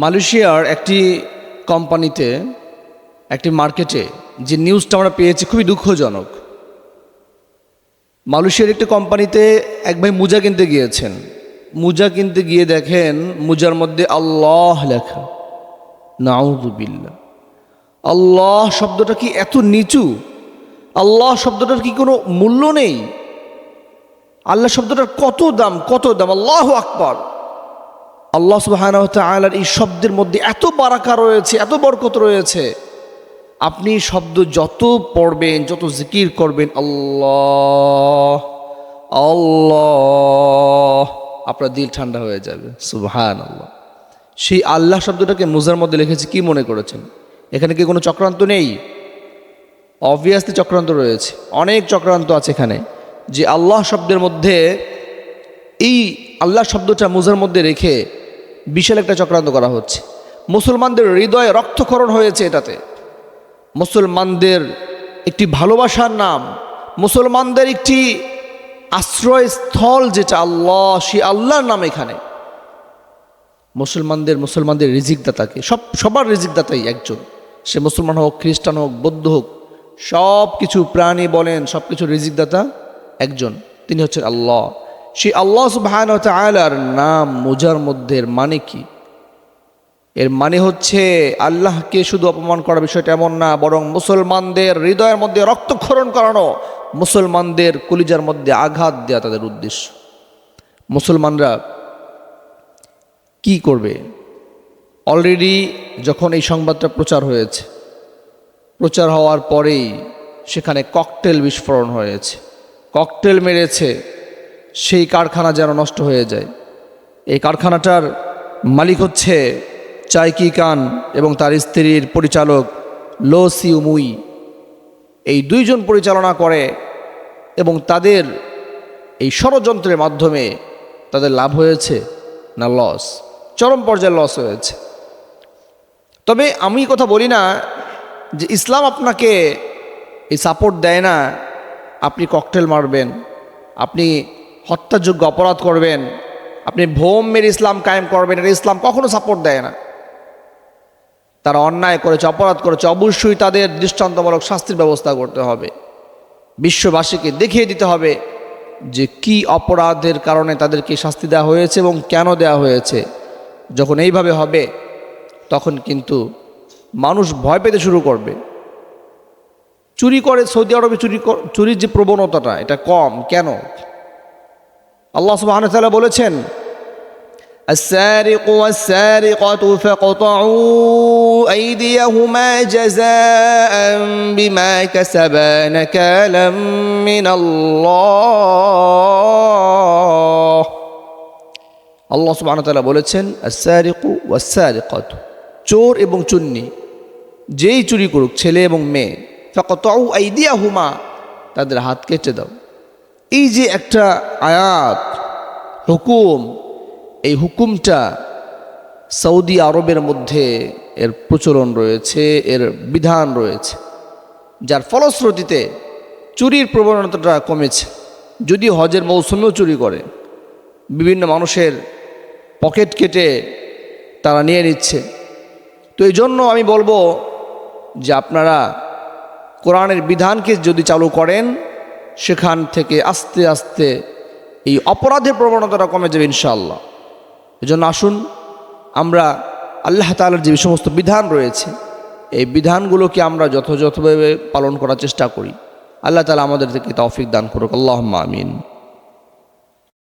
মালয়েশিয়ার একটি কোম্পানিতে, একটি মার্কেটে, যে নিউজটা আমরা পেয়েছি খুবই দুঃখজনক। মালয়েশিয়ার একটি কোম্পানিতে এক ভাই মুজা কিনতে গিয়েছেন। মুজা কিনতে গিয়ে দেখেন মুজার মধ্যে আল্লাহ লেখা নাউদুবিল্লা আল্লাহ শব্দটা কি এত নিচু? আল্লাহ শব্দটার কি কোনো মূল্য নেই? আল্লাহ শব্দটার কত দাম কত দাম? আল্লাহ আকবর। আল্লাহ সুবাহান তালার এই শব্দের মধ্যে এত বারাকা রয়েছে, এত বরকত রয়েছে। আপনি শব্দ যত পড়বেন, যত জিকির করবেন, আল্লাহ আল্লাহ, আপনার দিল ঠান্ডা হয়ে যাবে। সুবহান আল্লাহ সেই আল্লাহ শব্দটাকে মুজার মধ্যে লিখেছে, কি মনে করেছেন? এখানে কি কোনো চক্রান্ত নেই? অবভিয়াসলি চক্রান্ত রয়েছে। অনেক চক্রান্ত আছে এখানে। যে আল্লাহ শব্দের মধ্যে এই আল্লাহ শব্দটা মুজার মধ্যে রেখে বিশাল একটা চক্রান্ত করা হচ্ছে। মুসলমানদের হৃদয়ে রক্তক্ষরণ হয়েছে এটাতে। মুসলমানদের একটি ভালোবাসার নাম, মুসলমানদের একটি আশ্রয়স্থল যেটা আল্লাহ সে আল্লাহর নাম এখানে। মুসলমানদের মুসলমানদের রিজিকদাতাকে, সব, সবার রিজিকদাতাই একজন। সে মুসলমান হোক, খ্রিস্টান হোক, বৌদ্ধ হোক সব কিছু প্রাণী বলেন সব কিছু রিজিকদাতা একজন। তিনি হচ্ছেন আল্লাহ। সেই আল্লাহ সুবাহান তালার নাম মোজার মধ্যে মানে কি? এর মানে হচ্ছে আল্লাহকে শুধু অপমান করার বিষয়টা এমন না, বরং মুসলমানদের হৃদয়ের মধ্যে রক্তক্ষরণ করানো, মুসলমানদের কলিজার মধ্যে আঘাত দেওয়া তাদের উদ্দেশ্য। মুসলমানরা কি করবে? অলরেডি যখন এই সংবাদটা প্রচার হয়েছে, প্রচার হওয়ার পরেই সেখানে ককটেল বিস্ফোরণ হয়েছে। ককটেল মেরেছে। সেই কারখানা যেন নষ্ট হয়ে যায়। এই কারখানাটার মালিক হচ্ছে চাইকি কান এবং তার স্ত্রীর পরিচালক লো সিউমুই এই দুইজন পরিচালনা করে এবং তাদের এই ষড়যন্ত্রের মাধ্যমে তাদের লাভ হয়েছে না লস? চরম পর্যায়ে লস হয়েছে। তবে আমি কথা বলি না যে ইসলাম আপনাকে এই সাপোর্ট দেয় না। আপনি ককটেল মারবেন। আপনি হত্যাযোগ্য অপরাধ করবেন। আপনি ভোম মেরে ইসলাম কায়েম করবেন, এটা ইসলাম কখনো সাপোর্ট দেয় না। তারা অন্যায় করেছে, অপরাধ করেছে, অবশ্যই তাদের দৃষ্টান্তমূলক শাস্তির ব্যবস্থা করতে হবে। বিশ্ববাসীকে দেখিয়ে দিতে হবে যে কি অপরাধের কারণে তাদেরকে শাস্তি দেওয়া হয়েছে এবং কেন দেওয়া হয়েছে। যখন এইভাবে হবে, তখন কিন্তু মানুষ ভয় পেতে শুরু করবে। চুরি করে সৌদি আরবে চুরি চুরির যে প্রবণতাটা, এটা কম। কেন? আল্লাহ সুবাহ বলেছেন السارق والسارقة فاقطعوا أيديهما جزاء بما كسبا نكالا من الله আল্লাহ সুবাহ তালা বলেছেন আসারিকু ওয়াসারিকাত চোর এবং চুন্নি যেই চুরি করুক ছেলে এবং মেয়ে ফকতাউ আইদিয়া হুমা তাদের হাত কেটে দাও এই যে একটা আয়াত হুকুম, এই হুকুমটা সৌদি আরবের মধ্যে এর প্রচলন রয়েছে, এর বিধান রয়েছে, যার ফলশ্রুতিতে চুরির প্রবণতাটা কমেছে। যদি হজের মৌসুমেও চুরি করে, বিভিন্ন মানুষের পকেট কেটে তারা নিয়ে নিচ্ছে। তো এই জন্য আমি বলব যে আপনারা কোরআনের বিধানকে যদি চালু করেন, সেখান থেকে আস্তে আস্তে এই অপরাধের প্রবণতাটা কমে যাবে ইনশাআল্লাহ। এজন্য আসুন, আমরা আল্লাহ তালার যে সমস্ত বিধান রয়েছে, এই বিধানগুলোকে আমরা যথাযথভাবে পালন করার চেষ্টা করি। আল্লাহ তালা আমাদের থেকে তৌফিক দান করুক। আল্লাহ আমিন।